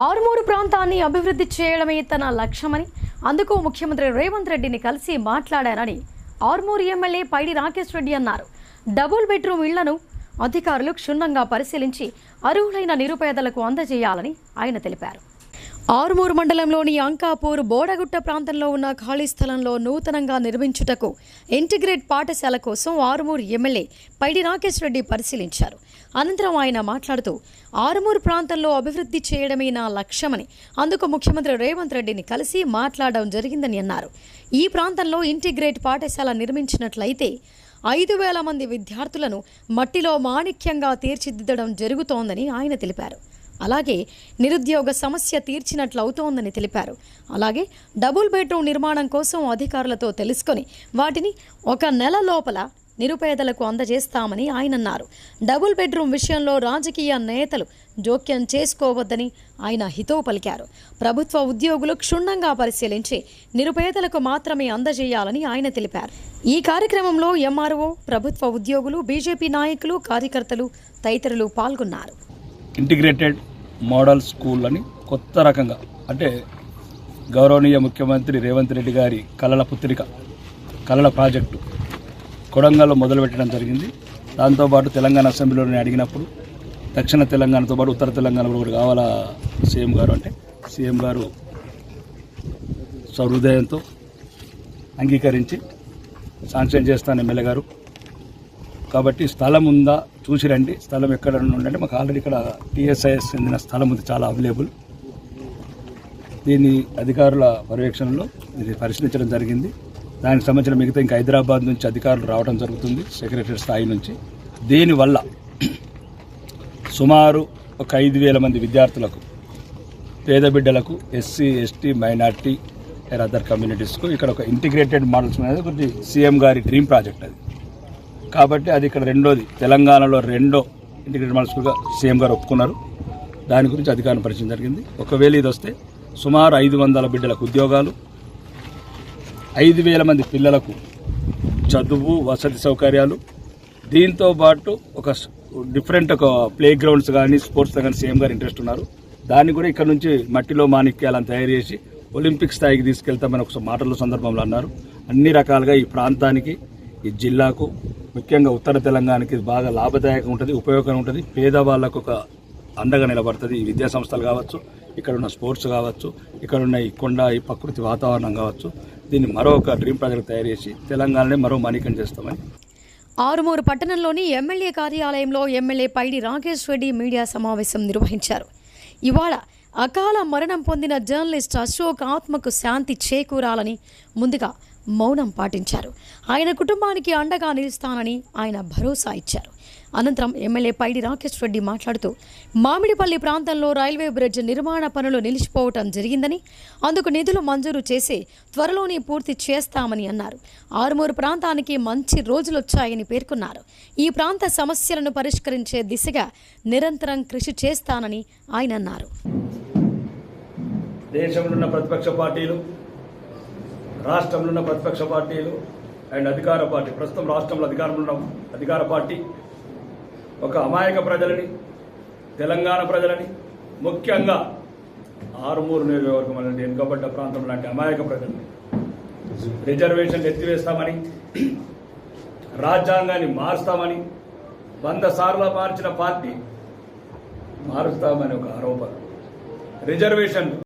ఆరుమూరు ప్రాంతాన్ని అభివృద్ధి చేయడమే తన లక్ష్యమని అందుకు ముఖ్యమంత్రి రేవంత్ రెడ్డిని కలిసి మాట్లాడారని ఆర్మూరు ఎమ్మెల్యే పైడి రాకేష్ రెడ్డి అన్నారు. డబుల్ బెడ్రూమ్ ఇళ్ళను అధికారులు క్షుణ్ణంగా పరిశీలించి అర్హులైన నిరుపేదలకు అందజేయాలని ఆయన తెలిపారు. ఆరుమూరు మండలంలోని అంకాపూర్ బోడగుట్ట ప్రాంతంలో ఉన్న ఖాళీ స్థలంలో నూతనంగా నిర్మించుటకు ఇంటిగ్రేట్ పాఠశాల కోసం ఆరుమూరు ఎమ్మెల్యే పైడి రాకేష్ రెడ్డి పరిశీలించారు. అనంతరం ఆయన మాట్లాడుతూ ఆరుమూరు ప్రాంతంలో అభివృద్ధి చేయడమే నా లక్ష్యమని అందుకు ముఖ్యమంత్రి రేవంత్ రెడ్డిని కలిసి మాట్లాడడం జరిగిందని అన్నారు. ఈ ప్రాంతంలో ఇంటిగ్రేట్ పాఠశాల నిర్మించినట్లయితే ఐదు వేల మంది విద్యార్థులను మట్టిలో మాణిక్యంగా తీర్చిదిద్దడం జరుగుతోందని ఆయన తెలిపారు. అలాగే నిరుద్యోగ సమస్య తీర్చినట్లు అవుతోందని తెలిపారు. అలాగే డబుల్ బెడ్రూమ్ నిర్మాణం కోసం అధికారులతో తెలుసుకొని వాటిని ఒక నెల లోపల నిరుపేదలకు అందజేస్తామని ఆయన అన్నారు. డబుల్ బెడ్రూమ్ విషయంలో రాజకీయ నేతలు జోక్యం చేసుకోవద్దని ఆయన హితవు పలికారు. ప్రభుత్వ ఉద్యోగులు క్షుణ్ణంగా పరిశీలించి నిరుపేదలకు మాత్రమే అందజేయాలని ఆయన తెలిపారు. ఈ కార్యక్రమంలో ఎంఆర్ఓ ప్రభుత్వ ఉద్యోగులు బీజేపీ నాయకులు కార్యకర్తలు తదితరులు పాల్గొన్నారు. ఇంటిగ్రేటెడ్ మోడల్ స్కూల్ అని కొత్త రకంగా అంటే గౌరవనీయ ముఖ్యమంత్రి రేవంత్ రెడ్డి గారి కళల పుత్రిక కళల ప్రాజెక్టు కొడంగల్లో మొదలుపెట్టడం జరిగింది. దాంతోపాటు తెలంగాణ అసెంబ్లీలో నేను అడిగినప్పుడు దక్షిణ తెలంగాణతో పాటు ఉత్తర తెలంగాణ కూడా కావాలా సీఎం గారు అంటే సీఎం గారు సహృదయంతో అంగీకరించి శాంక్షన్ చేస్తాను ఎమ్మెల్యే గారు కాబట్టి స్థలం ఉందా? చూసి రండి. స్థలం ఎక్కడ ఉందంటే మాకు ఆల్రెడీ ఇక్కడ టీఎస్ఐఎస్ చెందిన స్థలం ఉంది. చాలా అవైలబుల్ దీన్ని అధికారుల పర్యవేక్షణలో ఇది పరిశీలించడం జరిగింది. దానికి సంబంధించిన మిగతా ఇంకా హైదరాబాద్ నుంచి అధికారులు రావడం జరుగుతుంది సెక్రటరీ స్థాయి నుంచి. దీనివల్ల సుమారు ఒక ఐదు వేల మంది విద్యార్థులకు పేద బిడ్డలకు SC ST minority and other కమ్యూనిటీస్కు ఇక్కడ ఒక ఇంటిగ్రేటెడ్ మోడల్స్ అనేది ఒకటి సీఎం గారి డ్రీమ్ ప్రాజెక్ట్ అది. కాబట్టి అది ఇక్కడ రెండోది. తెలంగాణలో రెండో ఇంటిగ్రేటెడ్ మోడల్ స్కూల్గా సీఎం గారు ఒప్పుకున్నారు. దాని గురించి అధికారం పరిచయం జరిగింది. ఒకవేళ ఇది వస్తే సుమారు ఐదు వందల బిడ్డలకు ఉద్యోగాలు ఐదు వేల మంది పిల్లలకు చదువు వసతి సౌకర్యాలు. దీంతో పాటు ఒక డిఫరెంట్ ఒక ప్లే గ్రౌండ్స్ కానీ స్పోర్ట్స్ కానీ సీఎం గారు ఇంట్రెస్ట్ ఉన్నారు. దాన్ని కూడా ఇక్కడ నుంచి మట్టిలో మాణిక్యాలను తయారు చేసి ఒలింపిక్ స్థాయికి తీసుకెళ్తామని ఒక మాటల సందర్భంలో అన్నారు. అన్ని రకాలుగా ఈ ప్రాంతానికి ఈ జిల్లాకు ముఖ్యంగా ఉత్తర తెలంగాణకి బాగా లాభదాయకంగా ఉంటుంది ఉపయోగకరంగా ఉంటుంది. పేదవాళ్ళకు ఒక అండగా నిలబడుతుంది ఈ విద్యా సంస్థలు కావచ్చు ఇక్కడ ఉన్న స్పోర్ట్స్ కావచ్చు ఇక్కడ ఉన్న ఈ కొండ ఈ ప్రకృతి వాతావరణం కావచ్చు. దీన్ని మరొక డ్రీమ్ ప్రాజెక్ట్ తయారు చేసి తెలంగాణనే మరో మాణిక్యం చేస్తామని. ఆరుమూరు పట్టణంలోని ఎమ్మెల్యే కార్యాలయంలో ఎమ్మెల్యే పైడి రాకేష్ రెడ్డి మీడియా సమావేశం నిర్వహించారు. ఇవాళ అకాల మరణం పొందిన జర్నలిస్ట్ అశోక్ ఆత్మకు శాంతి చేకూరాలని ముందుగా మౌనం పాటించారు. ఆయన కుటుంబానికి అండగా నిలుస్తానని ఆయన భరోసా ఇచ్చారు. అనంతరం ఎమ్మెల్యే పైడి రాకేష్ రెడ్డి మాట్లాడుతూ మామిడిపల్లి ప్రాంతంలో రైల్వే బ్రిడ్జ్ నిర్మాణ పనులు నిలిచిపోవటం జరిగిందని అందుకు నిధులు మంజూరు చేసి త్వరలోనే పూర్తి చేస్తామని అన్నారు. ఆరుమూరు ప్రాంతానికి మంచి రోజులు వచ్చాయని పేర్కొన్నారు. ఈ ప్రాంత సమస్యలను పరిష్కరించే దిశగా నిరంతరం కృషి చేస్తానని ఆయన అన్నారు. దేశంలో ఉన్న ప్రతిపక్ష పార్టీలు రాష్ట్రంలో ఉన్న ప్రతిపక్ష పార్టీలు అండ్ అధికార పార్టీ ప్రస్తుతం రాష్ట్రంలో అధికారంలో ఉన్న అధికార పార్టీ ఒక అమాయక ప్రజలని తెలంగాణ ప్రజలని ముఖ్యంగా ఆరుమూరు నియోజకవర్గం అనేది వెనుకబడ్డ ప్రాంతం లాంటి అమాయక ప్రజలని రిజర్వేషన్లు ఎత్తివేస్తామని రాజ్యాంగాన్ని మారుస్తామని వంద సార్లు మార్చిన పార్టీ మారుస్తామని ఒక ఆరోపణ. రిజర్వేషన్